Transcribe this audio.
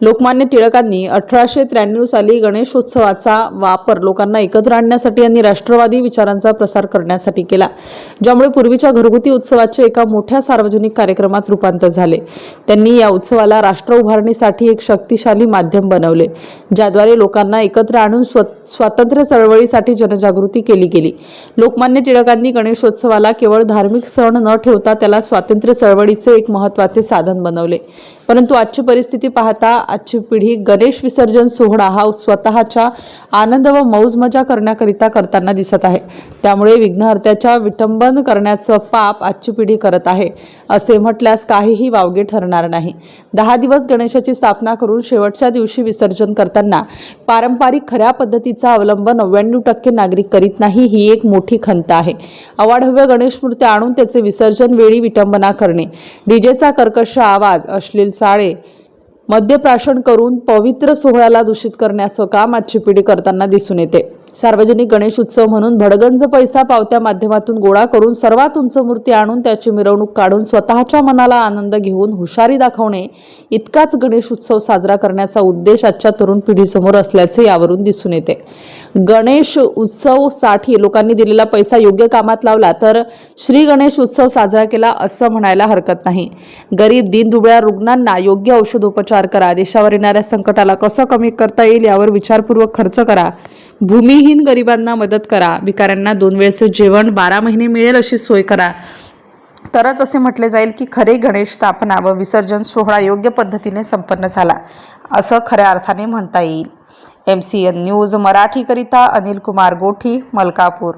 Lokmanya टिळकांनी अठराशे त्र्याण्णव साली गणेशोत्सवाचा वापर लोकांना एकत्र आणण्यासाठी आणि राष्ट्रवादी विचारांचा प्रसार करण्यासाठी केला ज्यामुळे पूर्वीच्या घरगुती उत्सवाचे एका मोठ्या सार्वजनिक कार्यक्रमात रूपांतर झाले. त्यांनी या उत्सवाला राष्ट्र उभारणीसाठी एक शक्तिशाली माध्यम बनवले ज्याद्वारे लोकांना एकत्र आणून स्व स्वातंत्र्य चळवळीसाठी जनजागृती केली गेली. लोकमान्य टिळकांनी गणेशोत्सवाला केवळ धार्मिक सण न ठेवता त्याला स्वातंत्र्य चळवळीचे एक महत्त्वाचे साधन बनवले. परंतु आजची परिस्थिती पाहता आजची पिढी गणेश विसर्जन सोहळा हा स्वतःच्या आनंद व मौज मजा करण्याकरिता करताना दिसत आहे. त्यामुळे विघ्नहर्त्याच्या विटंबन करण्याचं पाप आजची पिढी करत आहे असे म्हटल्यास काहीही वावगे ठरणार नाही. दहा दिवस गणेशाची स्थापना करून शेवटच्या दिवशी विसर्जन करताना पारंपरिक खऱ्या पद्धतीचा अवलंब नव्याण्णव टक्के नागरिक करीत नाही ही एक मोठी खंत आहे. अवाढव्य गणेश मूर्त्या आणून त्याचे विसर्जन वेळी विटंबना करणे. डीजेचा कर्कश आवाज अश्लील साळे मद्यप्राशन करून पवित्र सोहळ्याला दूषित करण्याचं काम आजची पिढी करताना दिसून येते. सार्वजनिक गणेश उत्सव म्हणून भडगंज पैसा पावत्या माध्यमातून गोळा करून सर्वात उंच मूर्ती आणून त्याची मिरवणूक काढून स्वतःच्या मनाला आनंद घेऊन हुशारी दाखवणे इतकाच गणेश उत्सव साजरा करण्याचा उद्देश आजच्या तरुण पिढीसमोर असल्याचे यावरून दिसून येते. गणेश उत्सवसाठी लोकांनी दिलेला पैसा योग्य कामात लावला तर श्री गणेश उत्सव साजरा केला असं म्हणायला हरकत नाही. गरीब दिनदुबळ्या रुग्णांना योग्य औषधोपचार करा. देशावर येणाऱ्या संकटाला कसं कमी करता येईल यावर विचारपूर्वक खर्च करा. भूमिहीन गरिबांना मदत करा. भिकाऱ्यांना दोन वेळचे जेवण बारा महिने मिळेल अशी सोय करा. तरच असे म्हटले जाईल की खरे गणेश स्थापना व विसर्जन सोहळा योग्य पद्धतीने संपन्न झाला असं खऱ्या अर्थाने म्हणता येईल. एम सी एन न्यूज मराठीकरिता अनिल कुमार गोठी मलकापूर.